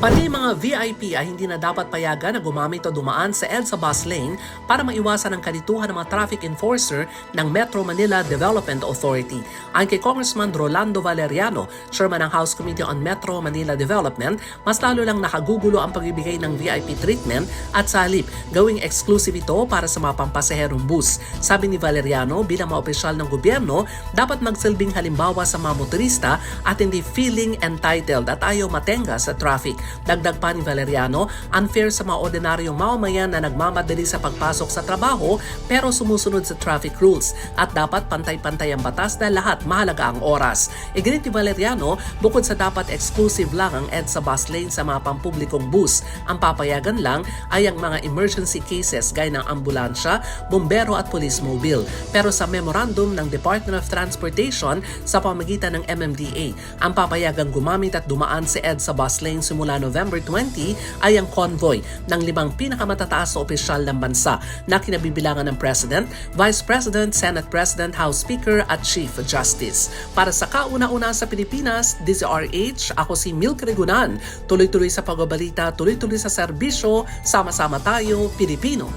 Pati mga VIP ay hindi na dapat payagan na gumamit o dumaan sa EDSA bus lane para maiwasan ang kalituhan ng mga traffic enforcer ng Metro Manila Development Authority. Ayon kay Congressman Rolando Valeriano, chairman ng House Committee on Metro Manila Development, mas lalo lang nakagugulo ang pagbibigay ng VIP treatment at sa halip, gawing exclusive ito para sa mga pampasaherong bus. Sabi ni Valeriano, bilang mga opisyal ng gobyerno, dapat magsilbing halimbawa sa mga motorista at hindi feeling entitled at ayaw matenga sa traffic. Dagdag pa ni Valeriano, unfair sa mga ordinaryong mamamayan na nagmamadali sa pagpasok sa trabaho pero sumusunod sa traffic rules at dapat pantay-pantay ang batas na lahat mahalaga ang oras. Iginit ni Valeriano, bukod sa dapat exclusive lang ang EDSA bus lane sa mga pampublikong bus, ang papayagan lang ay ang mga emergency cases gaya ng ambulansya, bombero at police mobile. Pero sa memorandum ng Department of Transportation sa pamagitan ng MMDA, ang papayagang gumamit at dumaan si EDSA bus lane simula November 20 ay ang convoy ng limang pinakamatataas na opisyal ng bansa na kinabibilangan ng President, Vice President, Senate President, House Speaker at Chief Justice. Para sa kauna-una sa Pilipinas, DZRH, ako si Milk Regunan. Tuloy-tuloy sa pagbabalita, tuloy-tuloy sa serbisyo, sama-sama tayo, Pilipino.